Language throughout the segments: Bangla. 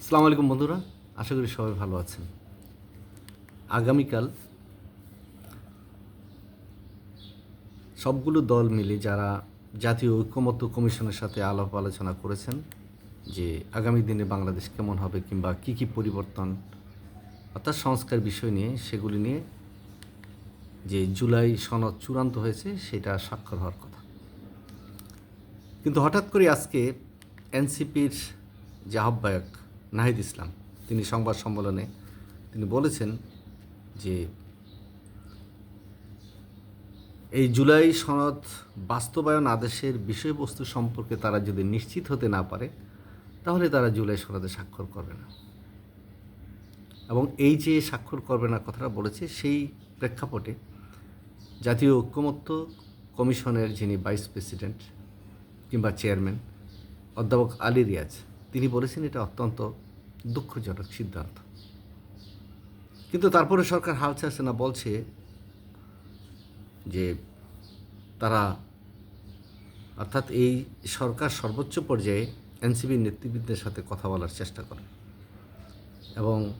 আসসালামু আলাইকুম বন্ধুরা, আশা করি সবাই ভালো আছেন। আগামীকাল সবগুলো দল মিলে যারা জাতীয় ঐক্যমত্য কমিশনের সাথে আলাপ আলোচনা করেছেন, যে আগামী দিনে বাংলাদেশ কেমন হবে কিংবা কি কি পরিবর্তন, অর্থাৎ সংস্কার বিষয় নিয়ে, সেগুলি নিয়ে যে জুলাই সনদ চূড়ান্ত হয়েছে, সেটা স্বাক্ষর হওয়ার কথা। কিন্তু হঠাৎ করে আজকে এনসিপির যে আহ্বায়ক নাহিদ ইসলাম। তিনি সংবাদ সম্মেলনে তিনি বলেছেন যে এই জুলাই সনদ বাস্তবায়ন আদেশের বিষয়বস্তু সম্পর্কে তারা যদি নিশ্চিত হতে না পারে, তাহলে তারা জুলাই সনদে স্বাক্ষর করবে না। এবং এই যে স্বাক্ষর করবে না কথাটা বলেছে, সেই প্রেক্ষাপটে জাতীয় ঐক্যমত্য কমিশনের যিনি ভাইস প্রেসিডেন্ট কিংবা চেয়ারম্যান, অধ্যাপক আলী রিয়াজ তিনি বলেছেন এটা অত্যন্ত দুঃখজনক সিদ্ধান্ত। কিন্তু তারপরে সরকার হাল ছাড়ছে না, বলছে যে তারা অর্থাৎ এই সরকার সর্বোচ্চ পর্যায়ে এনসিবির নেতৃবৃন্দের সাথে কথা বলার চেষ্টা করে। এবং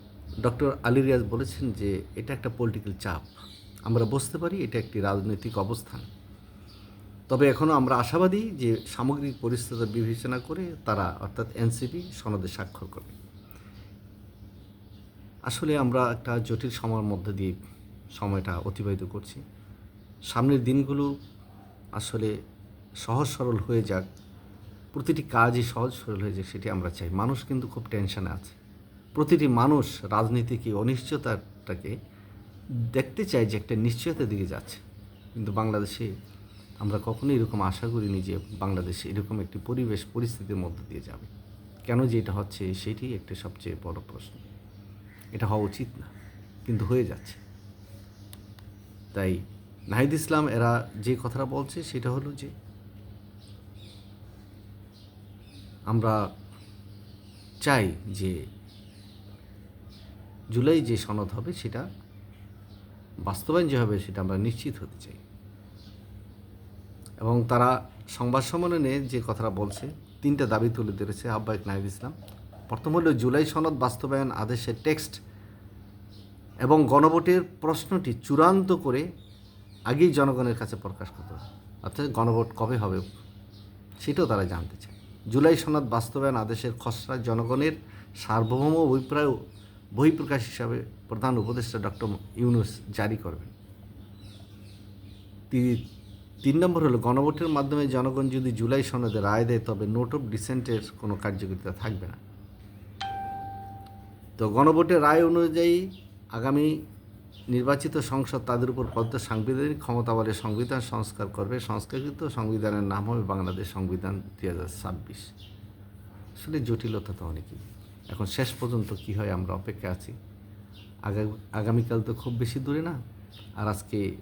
ডক্টর আলী রিয়াজ বলেছেন যে এটা একটা পলিটিক্যাল চাপ। আমরা বুঝতে পারি এটা একটি রাজনৈতিক অবস্থান। তবে এখনও আমরা আশাবাদী যে সামগ্রিক পরিস্থিতি বিবেচনা করে তারা অর্থাৎ এনসিপি সনদে স্বাক্ষর করবে। আসলে আমরা একটা জটিল সময়ের মধ্যে দিয়ে সময়টা অতিবাহিত করছি। সামনের দিনগুলো আসলে সহজ সরল হয়ে যাক। প্রতিটি কাজই সহজ সরল হয়ে যাক সেটি আমরা চাই। মানুষ কিন্তু খুব টেনশনে আছে। প্রতিটি মানুষ রাজনীতিকে, অনিশ্চয়তাটাকে দেখতে চায় যে একটা নিশ্চয়তার দিকে যাচ্ছে। কিন্তু বাংলাদেশে আমরা কখনোই এরকম আশা করিনি যে বাংলাদেশে এরকম একটি পরিবেশ, পরিস্থিতির মধ্যে দিয়ে যাবে। কেন যে এটা হচ্ছে সেটি একটি সবচেয়ে বড় প্রশ্ন। এটা হওয়া উচিত না, কিন্তু হয়ে যাচ্ছে। তাই নাহিদ ইসলাম এরা যে কথাটা বলছে সেটা হলো যে, আমরা চাই যে জুলাই যে সনদ হবে সেটা বাস্তবায়ন যে হবে সেটা আমরা নিশ্চিত হতে চাই। এবং তারা সংবাদ সম্মেলনে যে কথাটা বলছে, তিনটা দাবি তুলে ধরেছে আহ্বায়ক নাহিদ ইসলাম। প্রথম হলো, জুলাই সনদ বাস্তবায়ন আদেশের টেক্সট এবং গণভোটের প্রশ্নটি চূড়ান্ত করে আগেই জনগণের কাছে প্রকাশ করতে হবে। অর্থাৎ গণভোট কবে হবে সেটাও তারা জানতে চায়। জুলাই সনদ বাস্তবায়ন আদেশের খসড়া জনগণের সার্বভৌম অভিপ্রায় বহিঃপ্রকাশ হিসাবে প্রধান উপদেষ্টা ডক্টর ইউনুস জারি করবেন। তি- তিন নম্বর হলো, গণভোটের মাধ্যমে জনগণ যদি জুলাই সনদে রায় দেয়, তবে নোট অফ ডিসেন্টের কোনো কার্যকারিতা থাকবে না। তো গণভোটের রায় অনুযায়ী আগামী নির্বাচিত সংসদ তাদের উপর পদ্ম সাংবিধানিক ক্ষমতা বলে সংবিধান সংস্কার করবে। সংস্কারকৃত সংবিধানের নাম হবে বাংলাদেশ সংবিধান দুই হাজার ছাব্বিশ। আসলে জটিলতা তো অনেকই। এখন শেষ পর্যন্ত কি হয় আমরা অপেক্ষা আছি। আগা- আগামীকাল তো খুব বেশি দূরে না। আর আজকে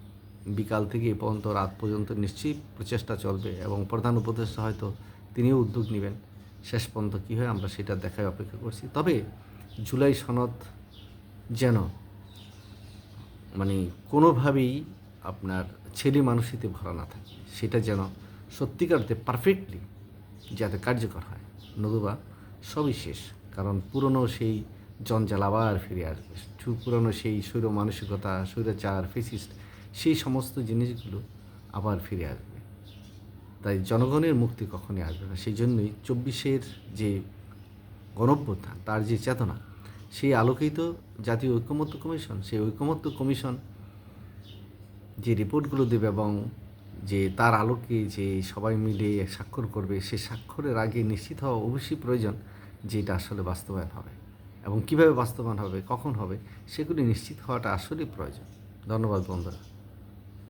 বিকাল থেকে এ পর্যন্ত, রাত পর্যন্ত নিশ্চয়ই প্রচেষ্টা চলবে এবং প্রধান উপদেষ্টা হয়তো তিনিও উদ্যোগ নেবেন। শেষ পর্যন্ত কী হয় আমরা সেটা দেখায় অপেক্ষা করছি। তবে জুলাই সনদ যেন মানে কোনোভাবেই আপনার ছেলে মানুষিতে ভরা না থাকে, সেটা যেন সত্যিকারতে পারফেক্টলি যাতে কার্যকর হয়। নতুবা সবই শেষ, কারণ পুরনো সেই জঞ্জাল আবার ফিরে আসবে। পুরনো সেই স্বৈর মানসিকতা স্বৈরাচার, ফেসিস্ট সেই সমস্ত জিনিসগুলো আবার ফিরে আসবে। তাই জনগণের মুক্তি কখনই আসবে না। সেই জন্যই চব্বিশের যে গণভ্যুত্থান তার যে চেতনা, সেই আলোকিত জাতীয় ঐক্যমত্য কমিশন, সেই ঐক্যমত্য কমিশন যে রিপোর্টগুলো দেবে এবং যে তার আলোকে যে সবাই মিলে স্বাক্ষর করবে, সে স্বাক্ষরের আগে নিশ্চিত হওয়া অবশ্যই প্রয়োজন যে এটা আসলে বাস্তবায়ন হবে। এবং কীভাবে বাস্তবায়ন হবে, কখন হবে, সেগুলি নিশ্চিত হওয়াটা আসলেই প্রয়োজন। ধন্যবাদ বন্ধুরা।